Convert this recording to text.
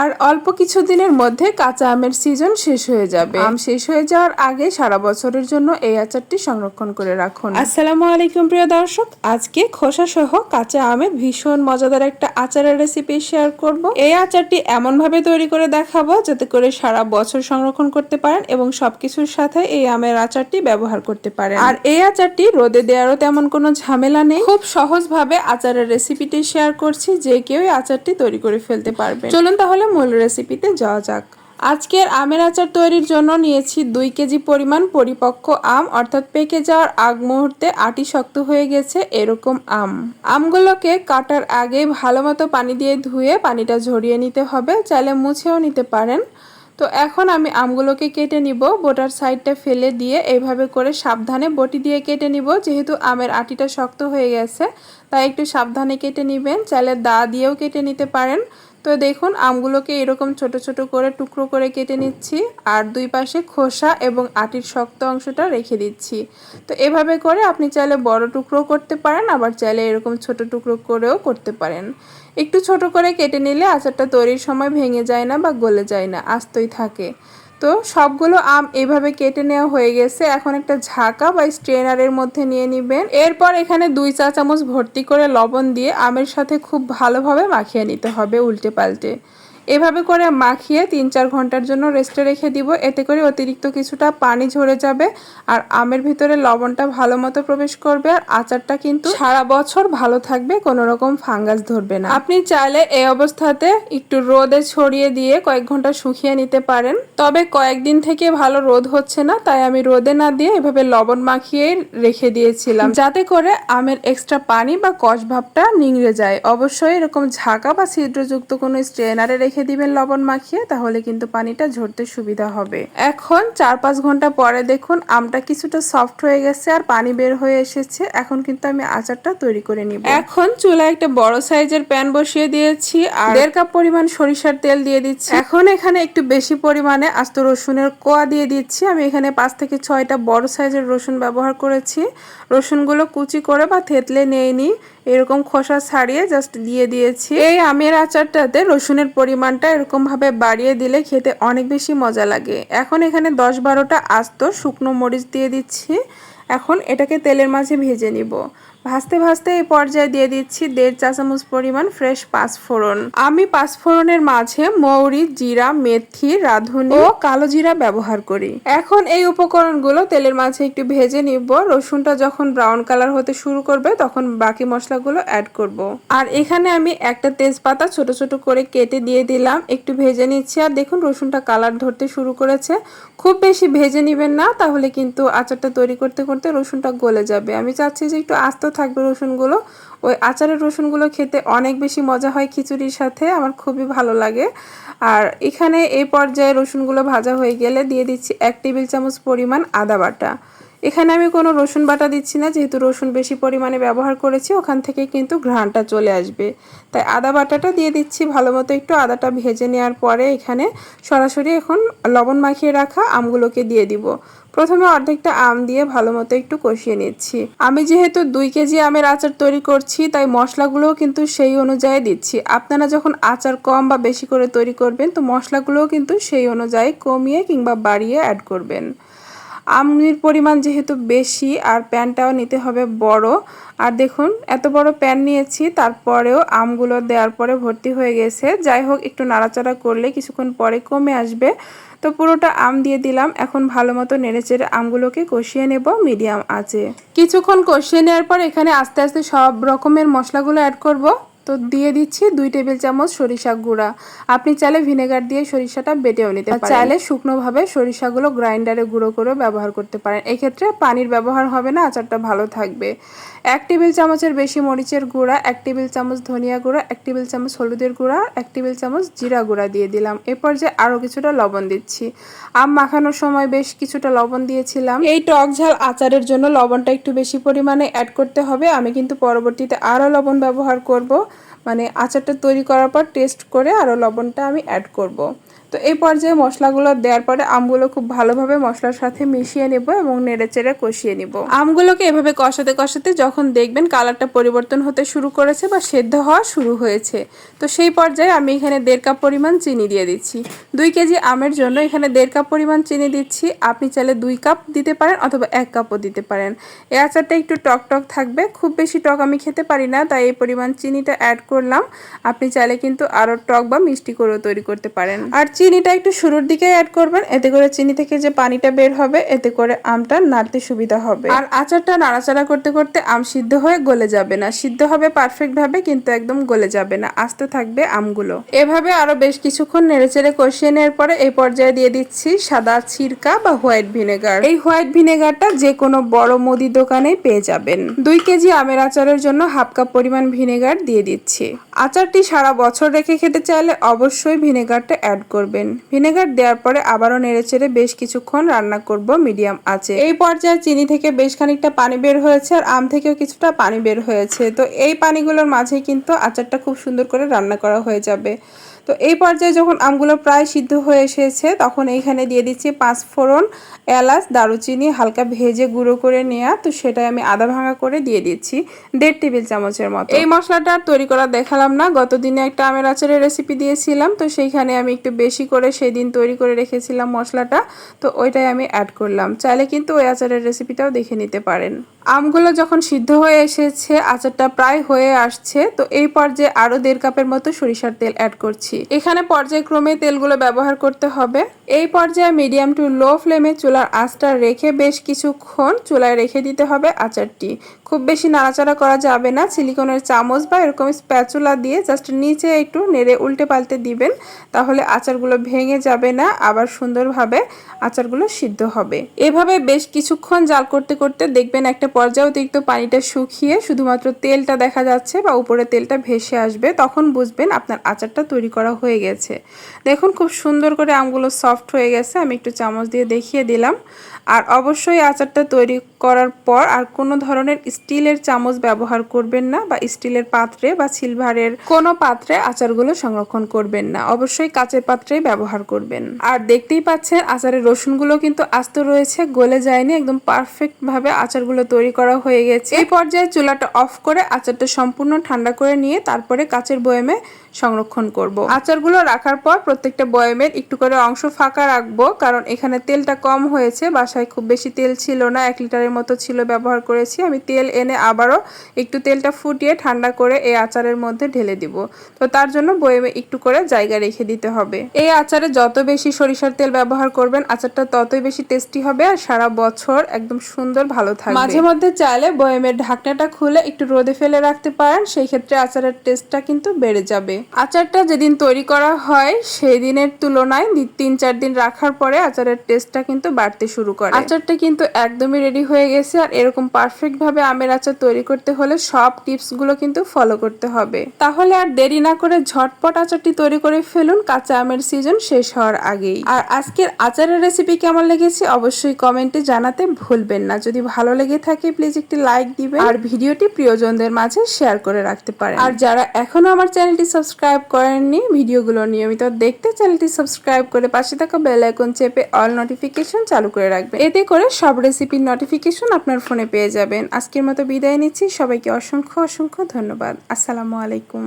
আর অল্প কিছু দিনের মধ্যে কাঁচা আমের সিজন শেষ হয়ে যাবে। আম শেষ হয়ে যাওয়ার আগে সারা বছরের জন্য এই আচারটি সংরক্ষণ করে রাখুন। আসসালামু আলাইকুম, প্রিয় দর্শক। আজকে খোসা সহ কাঁচা আমের ভীষণ মজাদার একটা আচারের রেসিপি শেয়ার করব। এই আচারটি এমন ভাবে তৈরি করে দেখাবো যাতে করে সারা বছর সংরক্ষণ করতে পারেন এবং সবকিছুর সাথে এই আমের আচারটি ব্যবহার করতে পারেন। আর এই আচারটি রোদে দেওয়ারও তেমন কোনো ঝামেলা নেই। খুব সহজভাবে আচারের রেসিপিটি শেয়ার করছি, যে কেউ আচারটি তৈরি করে ফেলতে পারবে চলুন তাহলে মূল রেসিপিতে যাওয়া যাক। আজকের আমের আচার তৈরির জন্য নিয়েছি দুই কেজি পরিমাণ পরিপক্ক আম, অর্থাৎ পেকে যাওয়ার আগ মুহূর্তে আটি শক্ত হয়ে গেছে এরকম আম। আমগুলোকে কাটার আগে ভালো মতো পানি দিয়ে ধুয়ে পানিটা ঝরিয়ে নিতে হবে, চাইলে মুছেও নিতে পারেন। তো এখন আমি আমগুলোকে কেটে নিব, বোটার সাইডটা ফেলে দিয়ে এইভাবে করে সাবধানে বটি দিয়ে কেটে নিব, যেহেতু আমের আটিটা শক্ত হয়ে গেছে, তাই একটু সাবধানে কেটে নেবেন, চাইলে দা দিয়েও কেটে নিতে পারেন। তো দেখুন, আমগুলোকে এরকম ছোট ছোট করে টুকরো করে কেটে নিচ্ছি আর দুই পাশে খোসা এবং আটির শক্ত অংশটা রেখে দিচ্ছি। তো এভাবে করে আপনি চাইলে বড় টুকরো করতে পারেন, আবার চাইলে এরকম ছোট টুকরো করেও করতে পারেন। একটু ছোট করে কেটে নিলে আচারটা তৈরির সময় ভেঙে যায় না বা গলে যায় না, আস্তই থাকে। তো সবগুলো আম এভাবে কেটে নেওয়া হয়ে গেছে। এখন একটা ঝাঁকা বা স্ট্রেনারের মধ্যে নিয়ে নিবেন। এরপর এখানে দুই চা চামচ ভর্তি করে লবণ দিয়ে আমের সাথে খুব ভালোভাবে মাখিয়ে নিতে হবে উল্টে পাল্টে। এভাবে করে মাখিয়ে তিন চার ঘণ্টার জন্য রেস্টে রেখে দিব। এতে করে অতিরিক্ত কিছুটা পানি ঝরে যাবে আর আমের ভিতরে লবণটা ভালো মতো প্রবেশ করবে আর আচারটা কিন্তু সারা বছর ভালো থাকবে, কোনো রকম ফাঙ্গাস ধরবে না। আপনি চাইলে এই অবস্থাতে একটু রোদে ছড়িয়ে দিয়ে কয়েক ঘণ্টা শুকিয়ে নিতে পারেন। তবে কয়েকদিন থেকে ভালো রোদ হচ্ছে না, তাই আমি রোদে না দিয়ে এভাবে লবণ মাখিয়ে রেখে দিয়েছিলাম। যাতে করে আমের এক্সট্রা পানি বা কষ ভাবটা নিংড়ে যায়। অবশ্যই এরকম ঝাঁকা বা ছিদ্রযুক্ত কোনো স্ট্রেনারে রেখে দিবেন লবণ মাখিয়ে তাহলে কিন্তু পানিটা ঝরতে সুবিধা হবে। এখন চার পাঁচ ঘণ্টা পরে দেখুন আমটা কিছুটা সফট হয়ে গেছে আর পানি বের হয়ে এসেছে। এখন কিন্তু আমি আচারটা তৈরি করে নিব। এখন চুলায় একটা বড় সাইজের প্যান বসিয়ে দিয়েছি আর দেড় কাপ পরিমাণ সরিষার তেল দিয়ে দিচ্ছি। এখন এখানে একটু বেশি পরিমাণে আস্ত রসুনের কোয়া দিয়ে দিচ্ছি। আমি এখানে পাঁচ থেকে ছয়টা বড় সাইজের রসুন ব্যবহার করেছি। রসুনগুলো কুচি করে বা থেতলে নিয়ে নিই এরকম খোসা ছাড়িয়ে জাস্ট দিয়ে দিয়েছি। এই আমের আচারটাতে রসুনের পরিমাণটা এরকমভাবে বাড়িয়ে দিলে খেতে অনেক বেশি মজা লাগে। এখন এখানে দশ বারোটা আস্ত শুকনো মরিচ দিয়ে দিচ্ছি। এখন এটাকে তেলের মাঝে ভেজে নিব। ভাজতে ভাজতে এই পর্যায়ে দিয়ে দিচ্ছি দেড় চা চামচ পরিমাণ ফ্রেশ পাঁচফোড়ন। আমি পাঁচফোড়নের মাঝে মৌরি, জিরা, মেথি, রাঁধুনি ও কালো জিরা ব্যবহার করি। এখন এই উপকরণগুলো তেলের মাঝে একটু ভেজে নিব। রসুনটা যখন ব্রাউন কালার হতে শুরু করবে, তখন বাকি মশলাগুলো অ্যাড করব। আর এখানে আমি একটা তেজপাতা ছোট ছোট করে কেটে দিয়ে দিলাম। একটু ভেজে নিচ্ছি। আর দেখুন, রসুনটা কালার ধরতে শুরু করেছে। খুব বেশি ভেজে নিবেন না, তাহলে কিন্তু আচারটা তৈরি করতে করতে রসুনটা গলে যাবে। আমি চাচ্ছি যে একটু আস্ত থাকবে রসুনগুলো। ওই আচারের রসুনগুলো খেতে অনেক বেশি মজা হয় খিচুড়ির সাথে, আমার খুবই ভালো লাগে। আর এখানে এই পর্যায়ে রসুনগুলো ভাজা হয়ে গেলে দিয়ে দিচ্ছি এক টেবিল চামচ পরিমাণ আদা বাটা। এখানে আমি কোনো রসুন বাটা দিচ্ছি না, যেহেতু রসুন বেশি পরিমাণে ব্যবহার করেছি, ওখান থেকে কিন্তু ঘ্রাণটা চলে আসবে। তাই আদা বাটাটা দিয়ে দিচ্ছি, ভালো মতো একটু আদাটা ভেজে নেওয়ার পরে এখানে সরাসরি এখন লবণ মাখিয়ে রাখা আমগুলোকে দিয়ে দিব। প্রথমে অর্ধেকটা আম দিয়ে ভালো মতো একটু কষিয়ে নিচ্ছি। আমি যেহেতু দুই কেজি আমের আচার তৈরি করছি, তাই মশলাগুলোও কিন্তু সেই অনুযায়ী দিচ্ছি। আপনারা যখন আচার কম বা বেশি করে তৈরি করবেন, তো মশলাগুলোও কিন্তু সেই অনুযায়ী কমিয়ে কিংবা বাড়িয়ে অ্যাড করবেন। আমের পরিমাণ যেহেতু বেশি আর প্যানটাও নিতে হবে বড়। আর দেখুন, এত বড় প্যান নিয়েছি, তারপরেও আমগুলো দেওয়ার পরে ভর্তি হয়ে গেছে। যাই হোক, একটু নাড়াচাড়া করলে কিছুক্ষণ পরে কমে আসবে। তো পুরোটা আম দিয়ে দিলাম। এখন ভালো মতো নেড়েচেড়ে আমগুলোকে কষিয়ে নেব মিডিয়াম আছে কিছুক্ষণ কষিয়ে নেওয়ার পর এখানে আস্তে আস্তে সব রকমের মশলাগুলো অ্যাড করব। তো দিয়ে দিচ্ছি দুই টেবিল চামচ সরিষা গুঁড়া। আপনি চাইলে ভিনেগার দিয়ে সরিষাটা বেটেও নিতে পারেন। চাইলে শুকনোভাবে সরিষাগুলো গ্রাইন্ডারে গুঁড়ো করেও ব্যবহার করতে পারেন। এক্ষেত্রে পানির ব্যবহার হবে না, আচারটা ভালো থাকবে। এক টেবিল চামচের বেশি মরিচের গুঁড়া, এক টেবিল চামচ ধনিয়া গুঁড়া, এক টেবিল চামচ হলুদের গুঁড়া, এক টেবিল চামচ জিরা গুঁড়া দিয়ে দিলাম। এরপর যে আরও কিছুটা লবণ দিচ্ছি। আম মাখানোর সময় বেশ কিছুটা লবণ দিয়েছিলাম। এই টক ঝাল আচারের জন্য লবণটা একটু বেশি পরিমাণে অ্যাড করতে হবে। আমি কিন্তু পরবর্তীতে আরও লবণ ব্যবহার করব। মানে আচারটা তৈরি করার পর টেস্ট করে আরও লবণটা আমি অ্যাড করব। তো এই পর্যায়ে মশলাগুলো দেওয়ার পরে আমগুলো খুব ভালোভাবে মশলার সাথে মিশিয়ে নেব এবং নেড়ে চেড়ে কষিয়ে নিব। আমগুলোকে এভাবে কষাতে কষাতে যখন দেখবেন কালারটা পরিবর্তন হতে শুরু করেছে বা সেদ্ধ হওয়া শুরু হয়েছে, তো সেই পর্যায়ে আমি এখানে দেড় কাপ পরিমাণ চিনি দিয়ে দিচ্ছি। দুই কেজি আমের জন্য এখানে দেড় কাপ পরিমাণ চিনি দিচ্ছি। আপনি চাইলে দুই কাপ দিতে পারেন অথবা এক কাপও দিতে পারেন। এই আচারটা একটু টক টক থাকবে, খুব বেশি টক আমি খেতে পারি না, তাই এই পরিমাণ চিনিটা অ্যাড করলাম। আপনি চাইলে কিন্তু আরও টক বা মিষ্টি করেও তৈরি করতে পারেন। আর চিনিটা একটু শুরুর দিকে অ্যাড করবেন, এতে করে চিনি থেকে যে পানিটা বের হবে, এতে করে আমটা নাড়তে সুবিধা হবে। আর আচারটা নাড়াচাড়া করতে করতে আম সিদ্ধ হয়ে গলে যাবে না। সিদ্ধ হবে পারফেক্ট ভাবে, কিন্তু একদম গলে যাবে না। আস্তে থাকবে আমগুলো। এভাবে আরও বেশ কিছুক্ষণ নেড়েচেড়ে কষিয়ে নেওয়ার পরে এই পর্যায়ে দিয়ে দিচ্ছি সাদা ছিরকা বা হোয়াইট ভিনেগার। এই হোয়াইট ভিনেগারটা যে কোনো বড় মুদি দোকানে পেয়ে যাবেন। দুই কেজি আমের আচারের জন্য হাফ কাপ পরিমাণ ভিনেগার দিয়ে দিচ্ছি। আচারটি সারা বছর রেখে খেতে চাইলে অবশ্যই ভিনেগারটা অ্যাড করবেন। ভিনেগার দেওয়ার পরে আবারও নেড়েচেড়ে বেশ কিছুক্ষণ রান্না করব মিডিয়াম আছে এই পর্যায়ে চিনি থেকে বেশ খানিকটা পানি বের হয়েছে আর আম থেকেও কিছুটা পানি বের হয়েছে। তো এই পানিগুলোর মাঝে কিন্তু আচারটা খুব সুন্দর করে রান্না করা হয়ে যাবে। তো এই পর্যায়ে যখন আমগুলো প্রায় সিদ্ধ হয়ে এসেছে, তখন এইখানে দিয়ে দিচ্ছি পাঁচ ফোড়ন এলাচ, দারুচিনি, হালকা ভেজে গুঁড়ো করে নেওয়া তো সেটাই আমি আদা ভাঙা করে দিয়ে দিচ্ছি দেড় টেবিল চামচের মতো। এই মশলাটা তৈরি করা দেখালাম না। গত দিনে একটা আমের আচারের রেসিপি দিয়েছিলাম। তো সেইখানে আমি একটু বেশি করে সেই দিন তৈরি করে রেখেছিলাম মশলাটা। তো ওইটাই আমি অ্যাড করলাম। চাইলে কিন্তু ওই আচারের রেসিপিটাও দেখে নিতে পারেন। আমগুলো যখন সিদ্ধ হয়ে এসেছে, আচারটা প্রায় হয়ে আসছে, তো এই পর্যায়ে আরও দেড় কাপের মতো সরিষার তেল অ্যাড করছি। এখানে পর্যায়ক্রমে তেলগুলো ব্যবহার করতে হবে। এই পর্যায়ে মিডিয়াম টু লো ফ্লেমে চুলার আঁচটা রেখে বেশ কিছুক্ষণ চুলায় রেখে দিতে হবে আচারটি। খুব বেশি নাড়াচাড়া করা যাবে না। সিলিকনের চামচ বা এরকম স্প্যাচুলা দিয়ে জাস্ট নিচে একটু নেড়ে উল্টে পাল্টে দিবেন, তাহলে আচারগুলো ভেঙে যাবে না, আবার সুন্দরভাবে আচারগুলো সিদ্ধ হবে। এভাবে বেশ কিছুক্ষণ জাল করতে করতে দেখবেন একটা পর্যায়ে অতিরিক্ত পানিটা শুকিয়ে শুধুমাত্র তেলটা দেখা যাচ্ছে বা উপরে তেলটা ভেসে আসবে, তখন বুঝবেন আপনার আচারটা তৈরি করা হয়ে গেছে। দেখুন, খুব সুন্দর করে আমগুলো সফট হয়ে গেছে, আমি একটু চামচ দিয়ে দেখিয়ে দিলাম। আর অবশ্যই আচারটা তৈরি করার পর আর কোনো ধরনের স্টিলের চামচ ব্যবহার করবেন না বা স্টিলের পাত্রে বা সিলভারের কোনো পাত্রে আচারগুলো সংরক্ষণ করবেন না। অবশ্যই কাচের পাত্রেই ব্যবহার করবেন। আর দেখতেই পাচ্ছেন আচারের রসুনগুলো কিন্তু আস্ত রয়েছে, গলে যায়নি, একদম পারফেক্ট ভাবে আচারগুলো তৈরি করা হয়ে গেছে। এই পর্যায়ে চুলাটা অফ করে আচারটা সম্পূর্ণ ঠান্ডা করে নিয়ে তারপরে কাচের বয়ামে সংরক্ষণ করব। আচারগুলো রাখার পর প্রত্যেকটা বয়ামের একটু করে অংশ ফাঁকা রাখব, কারণ এখানে তেলটা কম হয়েছে। বাসায় খুব বেশি তেল ছিল না, এক লিটারের মতো ছিল ব্যবহার করেছি। আমি তেল এনে আবারও একটু তেলটা ফুটিয়ে ঠান্ডা করে এই আচারের মধ্যে ঢেলে দিব। তো তার জন্য বয়ামে একটু করে জায়গা রেখে দিতে হবে। এই আচারে যত বেশি সরিষার তেল ব্যবহার করবেন, আচারটা ততই বেশি টেস্টি হবে আর সারা বছর একদম সুন্দর ভালো থাকবে। মাঝে মধ্যে চাইলে বয়ামের ঢাকনাটা খুলে একটু রোদে ফেলে রাখতে পারেন, সেই ক্ষেত্রে আচারের টেস্টটা কিন্তু বেড়ে যাবে। আচারটা যেদিন তৈরি করা হয় সেই দিনের তুলনায় তিন চার দিন রাখার পরে আচারের টেস্টটা কিন্তু বাড়তে শুরু করে। আচারটা কিন্তু একদমই রেডি হয়ে গেছে আর এরকম পারফেক্ট ভাবে আমের আচার তৈরি করতে হলে সব টিপসগুলো কিন্তু ফলো করতে হবে। তাহলে আর দেরি না করে ঝটপট আচারটি তৈরি করে ফেলুন, কাঁচা আমের সিজন শেষ হওয়ার আগেই। আর আজকের আচারের রেসিপি কেমন লেগেছে অবশ্যই কমেন্টে জানাতে ভুলবেন না। যদি ভালো লেগে থাকে প্লিজ একটি লাইক দিবেন। আর ভিডিওটি প্রিয়জনদের মাঝে শেয়ার করে রাখতে পারেন। আর যারা এখনও আমার চ্যানেলটি সাবস্ক্রাইব করেননি, ভিডিওগুলো নিয়মিত দেখতে চ্যানেলটি সাবস্ক্রাইব করে পাশে থাকা বেল আইকন চেপে অল নোটিফিকেশন চালু করে রাখবেন। এতে করে সব রেসিপির নোটিফিকেশন আপনার ফোনে পেয়ে যাবেন। আজকের মতো বিদায় নিচ্ছি। সবাইকে অসংখ্য অসংখ্য ধন্যবাদ। আসসালামু আলাইকুম।